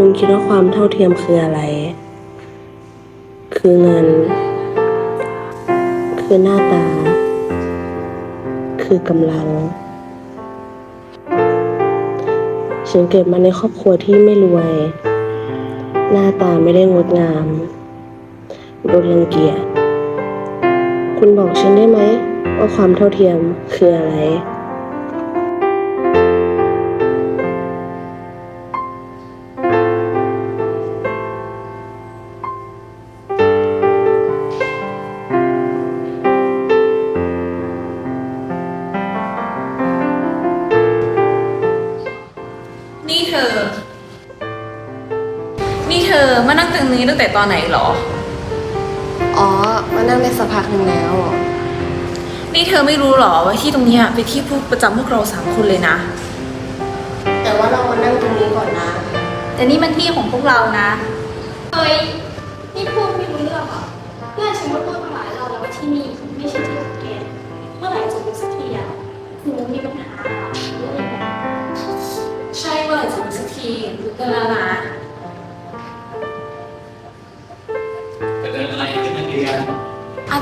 คุณคิดว่าความเท่าเทียมคืออะไร คือเงิน คือหน้าตา คือกำลัง ฉันเกิดมาในครอบครัวที่ไม่รวย หน้าตาไม่ได้งดงามโดนรังเกียจ คุณบอกฉันได้ไหมว่าความเท่าเทียมคืออะไร ธอ นี่เธอมานั่งตรงนี้ตั้งแต่ตอนไหนเหรอ อ๋อ มานั่งได้สักพักหนึ่งแล้ว นี่เธอไม่รู้เหรอว่าที่ตรงเนี้ยเป็นที่พวกประจำพวกเราสามคนเลยนะ แต่ว่าเรามานั่งตรงนี้ก่อนนะ แต่นี่มันที่ของพวกเรานะ เฮ้ย นี่พูดไม่รู้เรื่องเหรอเพื่อนฉันก็พูดมาหลายรอบแล้วว่าที่นี่ไม่ใช่ที่ของแกเมื่อไหร่จะ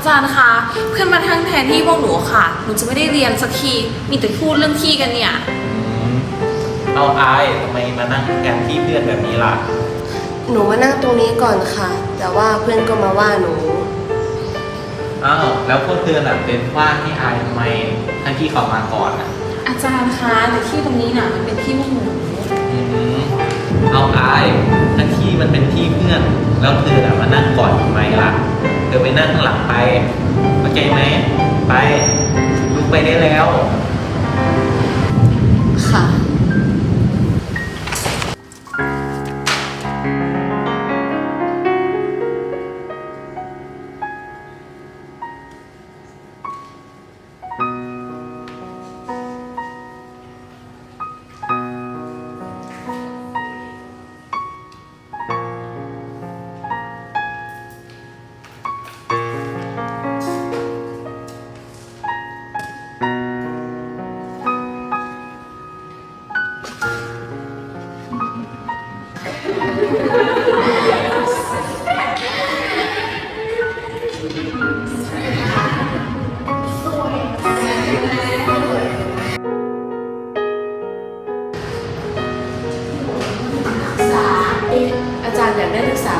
จารย์คะเพื่อนมาทั้งแทนที่พวกหนูค่ะ หนูจะไม่ได้เรียนสักทีมีแต่พูดเรื่องที่กันเนี่ย เอาอายทำไมมานั่งแทนที่เพื่อนแบบนี้ล่ะ หนูมานั่งตรงนี้ก่อนค่ะ แต่ว่าเพื่อนก็มาว่าหนู อ้าวแล้วพวกเธอน่ะเป็นว่าให้อายทำไมทั้งที่เขามาก่อนอะอาจารย์คะแต่ที่ตรงนี้น่ะมันเป็นที่พวกหนูอืมเอาอายทั้งที่มันเป็นที่เพื่อน แล้วเธอน่ะมานั่งก่อนทำไมล่ะ เธอไปนั่งข้างหลังไปเข้าใจไหมไปลุกไปได้แล้ว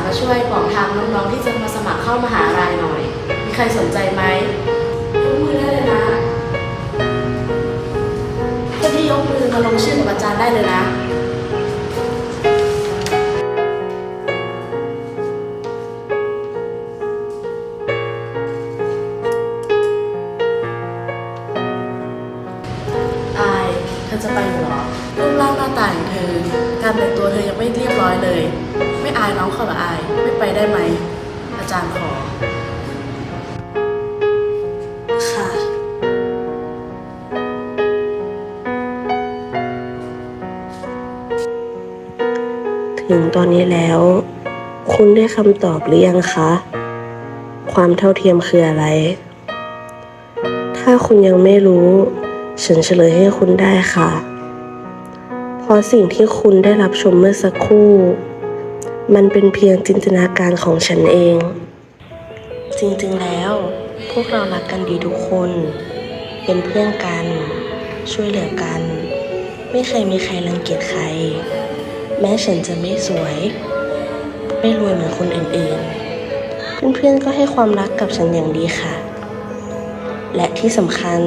มาช่วยบอกทางน้องๆที่จะมาสมัครเข้ามหาลัยหน่อย มีใครสนใจไหมยกมือได้เลยนะคนที่ยกมือมาลงชื่อกับอาจารย์ได้เลยนะอายเธอจะไปเหรอรูปร่างหน้าตาของเธอ การแต่งตัวเธอยังไม่เรียบร้อยเลยไม่ อายน้องเขาหรออาย ไม่ไปได้ไหม อาจารย์ขอ ค่ะ ถึงตอนนี้แล้ว คุณได้คำตอบหรือยังคะ ความเท่าเทียมคืออะไร ถ้าคุณยังไม่รู้ ฉันเฉลยให้คุณได้ค่ะ เพราะสิ่งที่คุณได้รับชมเมื่อสักครู่ มันเป็นเพียงจินตนาการของฉันเอง จริงๆแล้ว พวกเรารักกันดีทุกคน เป็นเพื่อนกัน ช่วยเหลือกัน ไม่เคยมีใครรังเกียจใคร แม้ฉันจะไม่สวย ไม่รวยเหมือนคนอื่นๆ เพื่อนๆก็ให้ความรักกับฉันอย่างดีค่ะ และที่สำคัญ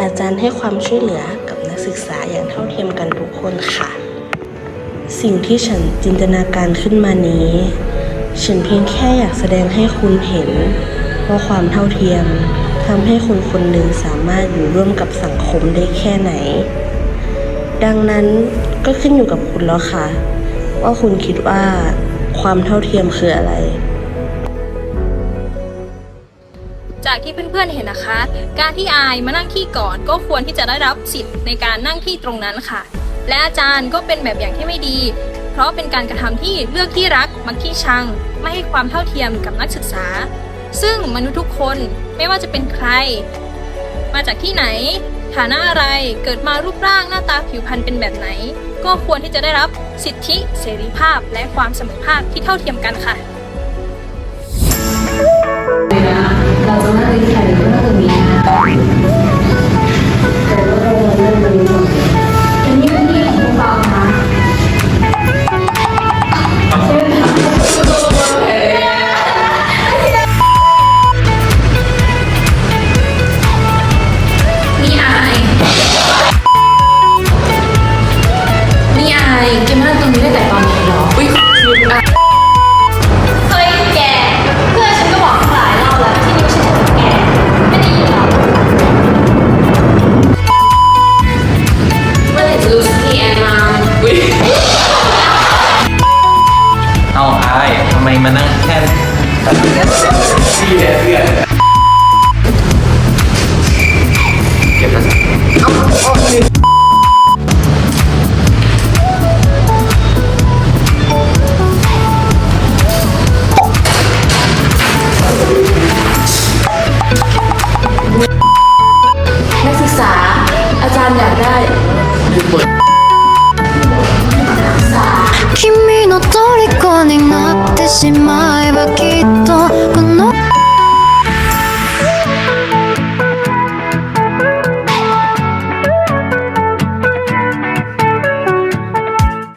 อาจารย์ให้ความช่วยเหลือกับนักศึกษาอย่างเท่าเทียมกันทุกคนค่ะ สิ่งที่ฉันจินตนาการขึ้นมานี้ ฉันเพียงแค่อยากแสดงให้คุณเห็น ว่าความเท่าเทียมทำให้คนคนหนึ่งสามารถอยู่ร่วมกับสังคมได้แค่ไหน ดังนั้นก็ขึ้นอยู่กับคุณแล้วค่ะ ว่าคุณคิดว่าความเท่าเทียมคืออะไรจากที่เพื่อนๆเห็นนะคะ การที่อายมานั่งที่ก่อนก็ควรที่จะได้รับสิทธิ์ในการนั่งที่ตรงนั้นค่ะ และอาจารย์ก็เป็นแบบอย่างที่ไม่ดี เพราะเป็นการกระทำที่เลือกที่รักมักที่ชัง ไม่ให้ความเท่าเทียมกับนักศึกษา ซึ่งมนุษย์ทุกคนไม่ว่าจะเป็นใคร มาจากที่ไหน ฐานะอะไรเกิดมารูปร่างหน้าตาผิวพรรณเป็นแบบไหน ก็ควรที่จะได้รับสิทธิเสรีภาพและความเสมอภาคที่เท่าเทียมกันค่ะเราจะไม่รีแคร์เรื่องตรงนี้นะ